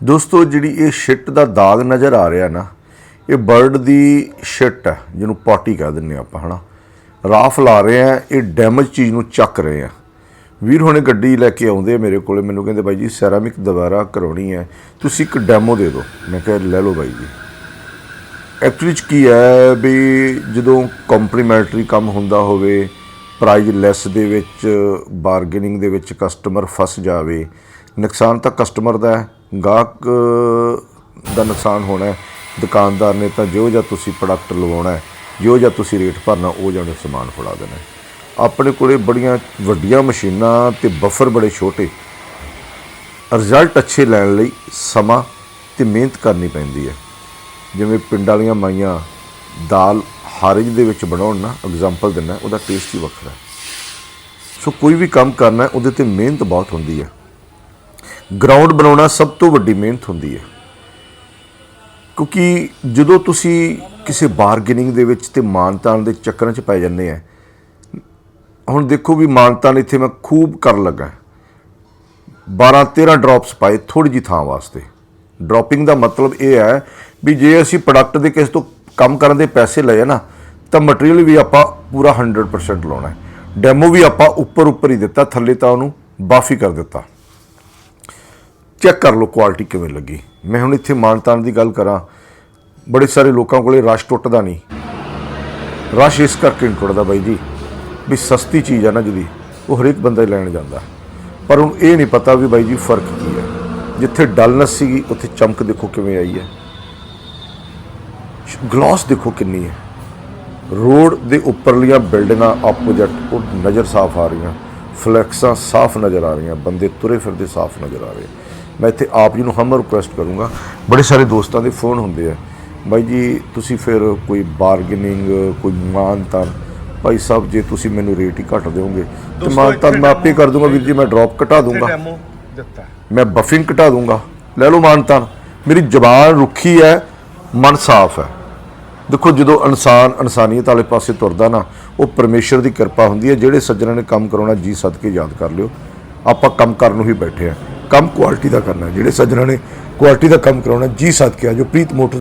ਦੋਸਤੋ, ਜਿਹੜੀ ਇਹ ਸ਼ਿਟ ਦਾ ਦਾਗ ਨਜ਼ਰ ਆ ਰਿਹਾ ਨਾ, ਇਹ ਬਰਡ ਦੀ ਸ਼ਿਟ ਹੈ ਜਿਹਨੂੰ ਪੋਟੀ ਕਹਿ ਦਿੰਨੇ ਆਪਾਂ, ਹਨਾ? ਰਾਫ ਲਾ ਰਹੇ ਆ, ਇਹ ਡੈਮੇਜ ਚੀਜ਼ ਨੂੰ ਚੱਕ ਰਹੇ ਆ। ਵੀਰ ਹੁਣੇ ਗੱਡੀ ਲੈ ਕੇ ਆਉਂਦੇ ਆ ਮੇਰੇ ਕੋਲੇ, ਮੈਨੂੰ ਕਹਿੰਦੇ ਬਾਈ ਜੀ ਸੈਰਾਮਿਕ ਦੁਬਾਰਾ ਕਰਾਉਣੀ ਹੈ, ਤੁਸੀਂ ਇੱਕ ਡੈਮੋ ਦੇ ਦਿਓ। ਮੈਂ ਕਿਹਾ, ਲੈ ਲਓ ਬਾਈ ਜੀ। ਐਕਚੁਅਲੀ ਚ ਕੀ ਹੈ ਵੀ ਜਦੋਂ ਕੰਪਲੀਮੈਂਟਰੀ ਕੰਮ ਹੁੰਦਾ ਹੋਵੇ ਪ੍ਰਾਈਸ ਲੈਸ ਦੇ ਵਿੱਚ ਬਾਰਗੇਨਿੰਗ ਦੇ ਵਿੱਚ ਕਸਟਮਰ ਫਸ ਜਾਵੇ, ਨੁਕਸਾਨ ਤਾਂ ਕਸਟਮਰ ਦਾ ਹੈ। ਗਾਹਕ ਦਾ ਨੁਕਸਾਨ ਹੋਣਾ ਦੁਕਾਨਦਾਰ ਨੇ ਤਾਂ ਜੋ ਜਿਹਾ ਤੁਸੀਂ ਪ੍ਰੋਡਕਟ ਲਵਾਉਣਾ ਜੋ ਜਿਹਾ ਤੁਸੀਂ ਰੇਟ ਭਰਨਾ, ਉਹ ਜਾਣੇ ਸਮਾਨ ਫੜਾ ਦੇਣਾ ਆਪਣੇ ਕੋਲੇ ਬੜੀਆਂ ਵੱਡੀਆਂ ਮਸ਼ੀਨਾਂ ਤੇ ਬਫਰ ਬੜੇ ਛੋਟੇ। ਰਿਜ਼ਲਟ ਅੱਛੇ ਲੈਣ ਲਈ ਸਮਾਂ ਤੇ ਮਿਹਨਤ ਕਰਨੀ ਪੈਂਦੀ ਹੈ। ਜਿਵੇਂ ਪਿੰਡ ਵਾਲੀਆਂ ਮਾਈਆਂ ਦਾਲ ਹਾਰਜ ਦੇ ਵਿੱਚ ਬਣਾਉਣ ਨਾ ਐਗਜ਼ਾਮਪਲ ਦਿੰਦਾ, ਉਹਦਾ ਟੇਸਟ ਹੀ ਵੱਖਰਾ ਸੋ ਕੋਈ ਵੀ ਕੰਮ ਕਰਨਾ ਉਹਦੇ ਤੇ ਮਿਹਨਤ ਬਹੁਤ ਹੁੰਦੀ ਹੈ। ਗਰਾਊਂਡ ਬਣਾਉਣਾ ਸਭ ਤੋਂ ਵੱਡੀ ਮਿਹਨਤ ਹੁੰਦੀ ਹੈ। ਕਿਉਂਕਿ ਜਦੋਂ ਤੁਸੀਂ ਕਿਸੇ ਬਾਰਗੇਨਿੰਗ ਦੇ ਵਿੱਚ ਤੇ ਮਾਨਤਾਨ ਦੇ ਚੱਕਰਾਂ 'ਚ ਪੈ ਜਾਂਦੇ ਆ, ਹੁਣ ਦੇਖੋ ਵੀ ਮਾਨਤਾਨ ਇੱਥੇ ਮੈਂ ਖੂਬ ਕਰਨ ਲੱਗਾ। 12 13 ਡ੍ਰੌਪਸ ਪਾਏ ਥੋੜੀ ਜੀ ਥਾਂ ਵਾਸਤੇ। ਡ੍ਰੌਪਿੰਗ ਦਾ ਮਤਲਬ ਇਹ ਹੈ ਵੀ ਜੇ ਅਸੀਂ ਪ੍ਰੋਡਕਟ ਦੇ ਕਿਸੇ ਤੋਂ ਕੰਮ ਕਰਨ ਦੇ ਪੈਸੇ ਲਏ ਨਾ, ਤਾਂ ਮਟੀਰੀਅਲ ਵੀ ਆਪਾਂ ਪੂਰਾ 100% ਲਾਉਣਾ ਹੈ। ਡੈਮੋ ਵੀ ਆਪਾਂ ਉੱਪਰ ਉੱਪਰ ਹੀ ਦਿੱਤਾ, ਥੱਲੇ ਤਾਂ ਉਹਨੂੰ ਬਾਫੀ ਕਰ ਦਿੱਤਾ। ਚੈੱਕ ਕਰ ਲਓ ਕੁਆਲਿਟੀ ਕਿਵੇਂ ਲੱਗੀ। ਮੈਂ ਹੁਣ ਇੱਥੇ ਮਾਨਤਾਨ ਦੀ ਗੱਲ ਕਰਾਂ। ਬੜੇ ਸਾਰੇ ਲੋਕਾਂ ਕੋਲੇ ਰਸ਼ ਟੁੱਟਦਾ ਨਹੀਂ। ਰਸ਼ ਇਸ ਕਰਕੇ ਨਹੀਂ ਟੁੱਟਦਾ ਬਾਈ ਜੀ, ਵੀ ਸਸਤੀ ਚੀਜ਼ ਆ ਨਾ ਜਿਹਦੀ, ਉਹ ਹਰੇਕ ਬੰਦਾ ਹੀ ਲੈਣ ਜਾਂਦਾ। ਪਰ ਹੁਣ ਇਹ ਨਹੀਂ ਪਤਾ ਵੀ ਬਾਈ ਜੀ ਫ਼ਰਕ ਕੀ ਹੈ। ਜਿੱਥੇ ਡਲਨੈਸ ਸੀਗੀ, ਉੱਥੇ ਚਮਕ ਦੇਖੋ ਕਿਵੇਂ ਆਈ ਹੈ। ਗਲਾਸ ਦੇਖੋ ਕਿੰਨੀ ਹੈ। ਰੋਡ ਦੇ ਉੱਪਰਲੀਆਂ ਬਿਲਡਿੰਗਾਂ ਆਪੋਜੀਟ ਉਹ ਨਜ਼ਰ ਸਾਫ਼ ਆ ਰਹੀਆਂ। ਫਲੈਕਸਾਂ ਸਾਫ਼ ਨਜ਼ਰ ਆ ਰਹੀਆਂ। ਬੰਦੇ ਤੁਰੇ ਫਿਰਦੇ ਸਾਫ਼ ਨਜ਼ਰ ਆ ਰਹੇ। ਮੈਂ ਇੱਥੇ ਆਪ ਜੀ ਨੂੰ ਹਮ ਰਿਕੁਐਸਟ ਕਰੂੰਗਾ। ਬੜੇ ਸਾਰੇ ਦੋਸਤਾਂ ਦੇ ਫੋਨ ਹੁੰਦੇ ਆ। ਬਾਈ ਜੀ ਤੁਸੀਂ ਫਿਰ ਕੋਈ ਬਾਰਗੇਨਿੰਗ ਕੋਈ ਮਾਨਤਾਨ ਭਾਈ ਸਾਹਿਬ ਜੇ ਤੁਸੀਂ ਮੈਨੂੰ ਰੇਟ ਹੀ ਘੱਟ ਦਿਓਗੇ ਤੇ ਇੱਥੇ ਮੈਂ ਆਪੇ ਕਰ ਦੂੰਗਾ ਵੀਰ ਜੀ ਮੈਂ ਡ੍ਰੌਪ ਘਟਾ ਦੂੰਗਾ। ਮੈਂ ਬਫਿੰਗ ਘਟਾ ਦੂੰਗਾ। ਲੈ ਲਓ ਮਾਨਤਾਨ ਮੇਰੀ ਜ਼ਬਾਨ ਰੁੱਖੀ ਹੈ ਮਨ ਸਾਫ਼ ਹੈ। ਦੇਖੋ ਜਦੋਂ ਇਨਸਾਨ ਇਨਸਾਨੀਅਤ ਵਾਲੇ ਪਾਸੇ ਤੁਰਦਾ ਨਾ ਉਹ ਪਰਮੇਸ਼ਰ ਦੀ ਕਿਰਪਾ ਹੁੰਦੀ ਹੈ। ਜਿਹੜੇ ਸੱਜਣਾਂ ਨੇ ਕੰਮ ਕਰਾਉਣਾ ਜੀ ਸਦਕੇ ਯਾਦ ਕਰ ਲਿਓ। ਆਪਾਂ ਕੰਮ ਕਰਨ ਨੂੰ ਹੀ ਬੈਠੇ ਆ ਕੰਮ ਕੁਆਲਿਟੀ ਦਾ ਕਰਨਾ ਜਿਹੜੇ ਸੱਜਣਾਂ ਨੇ ਕੁਆਲਿਟੀ ਦਾ ਕੰਮ ਕਰਾਉਣਾ ਜੀ ਸਦਕੇ ਕਿਹਾ ਜੋ ਪ੍ਰੀਤ ਮੋਟਰ